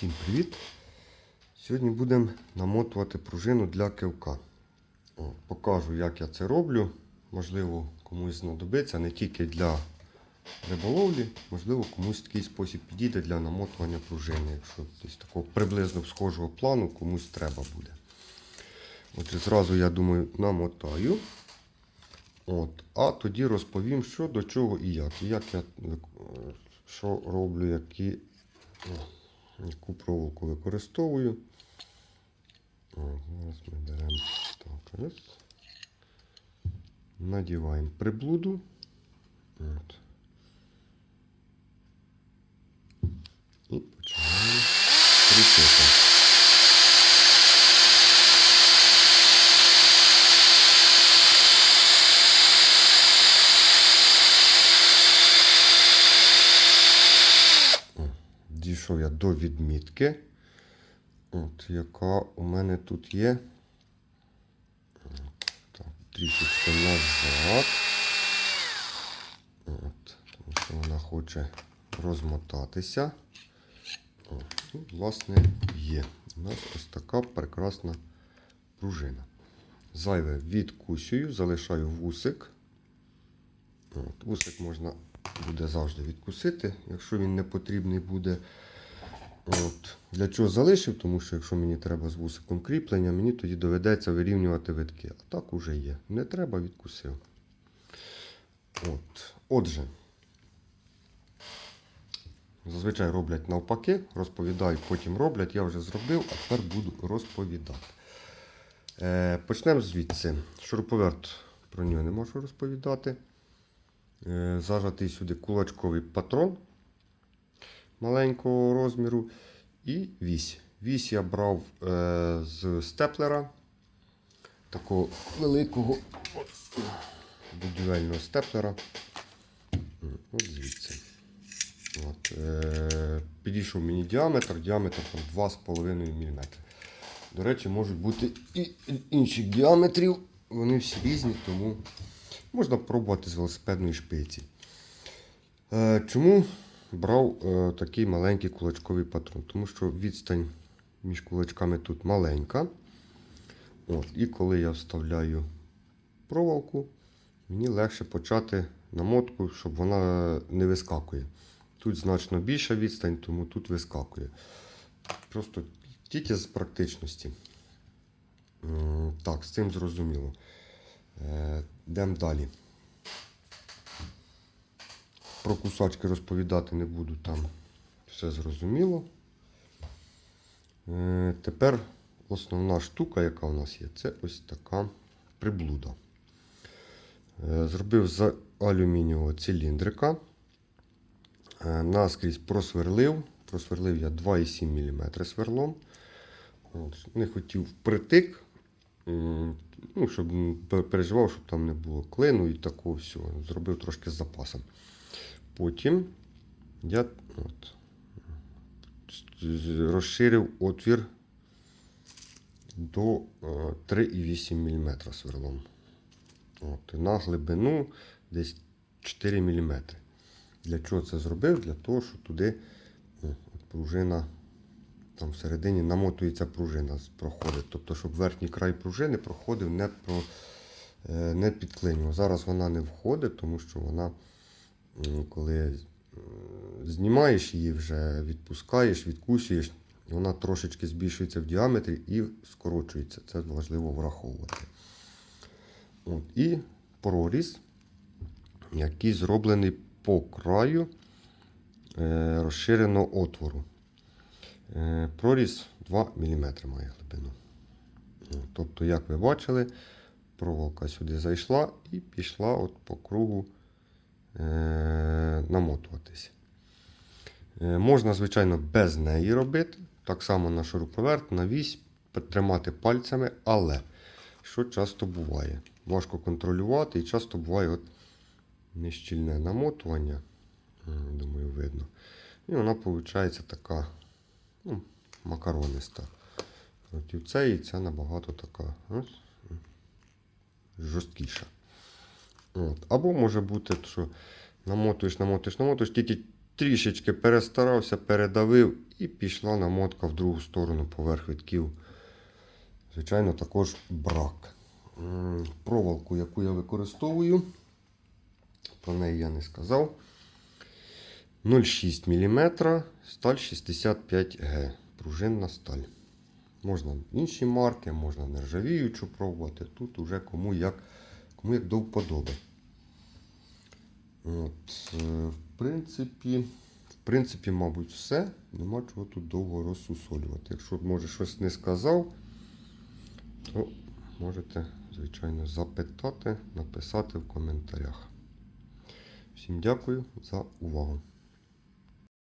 Всім привіт! Сьогодні будемо намотувати пружину для кивка. Покажу, як я це роблю. Можливо, комусь знадобиться не тільки для риболовлі, можливо, комусь такий спосіб підійде для намотування пружини. Якщо десь такого приблизно схожого плану комусь треба буде. Отже, зразу, я думаю, намотаю. От, а тоді розповім, що до чого і як. І як я що роблю, які яку проволоку використовую. Зараз ми беремо так. Надіваємо приблуду. От. І починаємо Дійшов я до відмітки, от, яка у мене тут є. Так, трішечки назад. От, тому що вона хоче розмотатися. От, ну, власне, є. У нас ось така прекрасна пружина. Зайве відкусюю, залишаю вусик. От, вусик можна буде завжди відкусити, якщо він не потрібний буде. От. Для чого залишив? Тому що якщо мені треба з вусиком кріплення, мені тоді доведеться вирівнювати витки. А так уже є. Не треба, відкусив. От. Отже, зазвичай роблять навпаки, розповідають, потім роблять. Я вже зробив, а тепер буду розповідати. Е, почнемо звідси. Шуруповерт про нього не можу розповідати. Е, зажатий сюди кулачковий патрон маленького розміру і вісь. Вісь я брав е, з степлера, такого великого будівельного степлера. От звідси. От, е, підійшов мені діаметр, діаметр 2,5 мм. До речі, можуть бути і інших діаметрів, вони всі різні, тому можна пробувати з велосипедної шпиці. Е, чому брав е, такий маленький кулачковий патрон? Тому що відстань між кулачками тут маленька. От, і коли я вставляю проволоку, мені легше почати намотку, щоб вона не вискакує. Тут значно більша відстань, тому тут вискакує. Просто тільки з практичності. Так, з цим зрозуміло. Йдемо далі. Про кусачки розповідати не буду, там все зрозуміло. Е, Тепер основна штука, яка у нас є, це ось така приблуда. Е, Зробив з алюмінієвого циліндрика. Е, Наскрізь просверлив. Просверлив я 2,7 мм сверлом. Не хотів впритик, ну, щоб переживав, щоб там не було клину і такого всього. Зробив трошки з запасом. Потім я от, розширив отвір до е, 3,8 мм сверлом. От, на глибину десь 4 мм. Для чого це зробив? Для того, що туди от пружина там всередині намотується пружина, проходить. Тобто, щоб верхній край пружини проходив, не, про, е, не підклинював. Зараз вона не входить, тому що вона, коли знімаєш її, вже відпускаєш, відкусуєш, вона трошечки збільшується в діаметрі і скорочується. Це важливо враховувати. От, і проріз, який зроблений по краю е, розширеного отвору. Е, Проріз 2 мм має глибину. Ну, Тобто, як ви бачили, проволока сюди зайшла і пішла от по кругу намотуватись. Е, Можна, звичайно, без неї робити. Так само на шуруповерт, на вісь, тримати пальцями, але що часто буває? Важко контролювати і часто буває от нещільне намотування. Думаю, видно. І вона виходить така ну, макарониста. Проти цієї ця набагато така ось, жорсткіша. От. Або може бути, що намотуєш, намотуєш, намотуєш, тільки трішечки перестарався, передавив І пішла намотка в другу сторону поверх витків. Звичайно, також брак. Проволоку, яку я використовую, про неї я не сказав. 0,6 мм, сталь 65Г. Пружинна сталь. Можна інші марки, можна нержавіючу пробувати. Тут уже кому як, кому як до вподоби. От, е, в принципі, в принципі, мабуть, все. Нема чого тут довго розсусолювати. Якщо, може, щось не сказав, то можете, звичайно, запитати, написати в коментарях. Всім дякую за увагу.